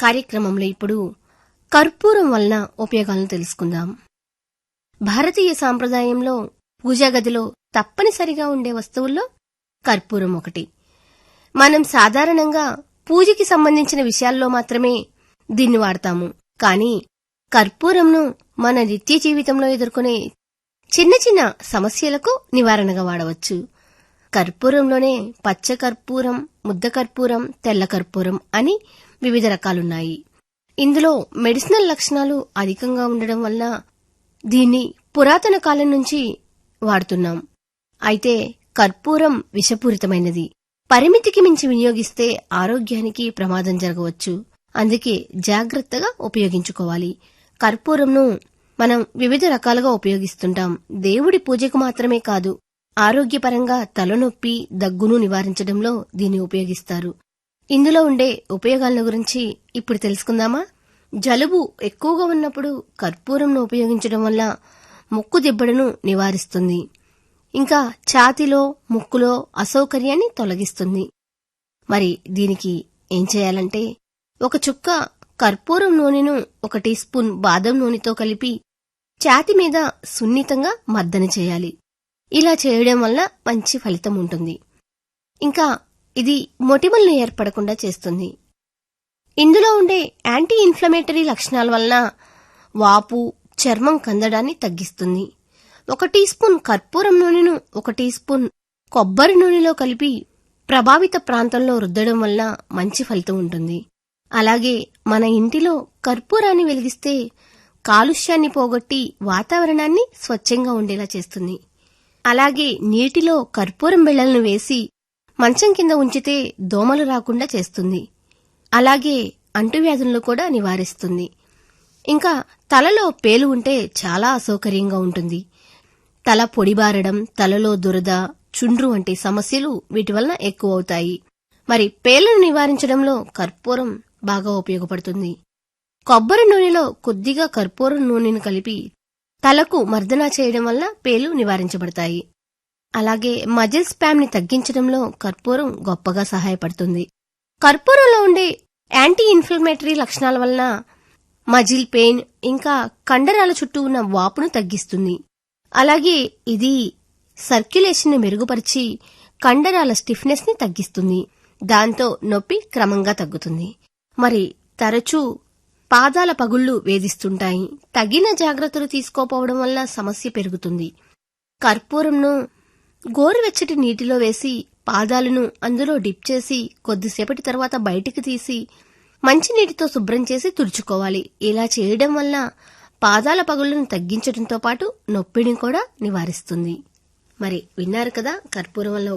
కార్యక్రమంలో ఇప్పుడు కర్పూరం వలన ఉపయోగాలను తెలుసుకుందాం. భారతీయ సాంప్రదాయంలో పూజాగదిలో తప్పనిసరిగా ఉండే వస్తువుల్లో కర్పూరం ఒకటి. మనం సాధారణంగా పూజకి సంబంధించిన విషయాల్లో మాత్రమే దీన్ని వాడతాము. కానీ కర్పూరంను మన నిత్య జీవితంలో ఎదుర్కొనే చిన్న చిన్న సమస్యలకు నివారణగా వాడవచ్చు. కర్పూరంలోనే పచ్చ కర్పూరం ముద్ద కర్పూరం తెల్ల కర్పూరం అని వివిధ రకాలున్నాయి. ఇందులో మెడిసినల్ లక్షణాలు అధికంగా ఉండడం వల్ల దీన్ని పురాతన కాలం నుంచి వాడుతున్నాం. అయితే కర్పూరం విషపూరితమైనది. పరిమితికి మించి వినియోగిస్తే ఆరోగ్యానికి ప్రమాదం జరగవచ్చు. అందుకే జాగ్రత్తగా ఉపయోగించుకోవాలి. కర్పూరంను మనం వివిధ రకాలుగా ఉపయోగిస్తుంటాం. దేవుడి పూజకు మాత్రమే కాదు ఆరోగ్యపరంగా తలనొప్పి దగ్గును నివారించడంలో దీన్ని ఉపయోగిస్తారు. ఇందులో ఉండే ఉపయోగాలను గురించి ఇప్పుడు తెలుసుకుందామా? జలుబు ఎక్కువగా ఉన్నప్పుడు కర్పూరంను ఉపయోగించడం వల్ల ముక్కు దిబ్బడను నివారిస్తుంది. ఇంకా ఛాతిలో ముక్కులో అసౌకర్యాన్ని తొలగిస్తుంది. మరి దీనికి ఏం చేయాలంటే ఒక చుక్క కర్పూరం నూనెను ఒక టీ స్పూన్ బాదం నూనెతో కలిపి ఛాతి మీద సున్నితంగా మర్దన చేయాలి. ఇలా చేయడం వల్ల మంచి ఫలితం ఉంటుంది. ఇంకా ఇది మొటిమల్ని ఏర్పడకుండా చేస్తుంది. ఇందులో ఉండే యాంటీ ఇన్ఫ్లమేటరీ లక్షణాల వలన వాపు చర్మం కందడాన్ని తగ్గిస్తుంది. ఒక టీ స్పూన్ కర్పూరం నూనెను ఒక టీ స్పూన్ కొబ్బరి నూనెలో కలిపి ప్రభావిత ప్రాంతంలో రుద్దడం వల్ల మంచి ఫలితం ఉంటుంది. అలాగే మన ఇంటిలో కర్పూరాన్ని వెలిగిస్తే కాలుష్యాన్ని పోగొట్టి వాతావరణాన్ని స్వచ్ఛంగా ఉండేలా చేస్తుంది. అలాగే నీటిలో కర్పూరం బిళ్ళలను వేసి మంచం కింద ఉంచితే దోమలు రాకుండా చేస్తుంది. అలాగే అంటువ్యాధులను కూడా నివారిస్తుంది. ఇంకా తలలో పేలు ఉంటే చాలా అసౌకర్యంగా ఉంటుంది. తల పొడిబారడం తలలో దురద చుండ్రు వంటి సమస్యలు వీటి వలన ఎక్కువ అవుతాయి మరి పేలను నివారించడంలో కర్పూరం బాగా ఉపయోగపడుతుంది. కొబ్బరి నూనెలో కొద్దిగా కర్పూరం నూనెను కలిపి తలకు మర్దనా చేయడం వల్ల పేలు నివారించబడతాయి. అలాగే మజిల్ స్పామ్ని తగ్గించడంలో కర్పూరం గొప్పగా సహాయపడుతుంది. కర్పూరంలో ఉండే యాంటీ ఇన్ఫ్లమేటరీ లక్షణాల వలన మజిల్ పెయిన్ ఇంకా కండరాల చుట్టూ ఉన్న వాపును తగ్గిస్తుంది. అలాగే ఇది సర్క్యులేషన్ను మెరుగుపరిచి కండరాల స్టిఫ్నెస్ని తగ్గిస్తుంది. దాంతో నొప్పి క్రమంగా తగ్గుతుంది. మరి తరచూ పాదాల పగుళ్ళు వేధిస్తుంటాయి. తగిన జాగ్రత్తలు తీసుకోపోవడం వల్ల సమస్య పెరుగుతుంది. కర్పూరంను గోరువెచ్చటి నీటిలో వేసి పాదాలను అందులో డిప్ చేసి కొద్దిసేపటి తర్వాత బయటికి తీసి మంచినీటితో శుభ్రం చేసి తుడుచుకోవాలి. ఇలా చేయడం వల్ల పాదాల పగుళ్ళను తగ్గించడంతో పాటు నొప్పిని కూడా నివారిస్తుంది. మరి విన్నారు కదా కర్పూరం వల్ల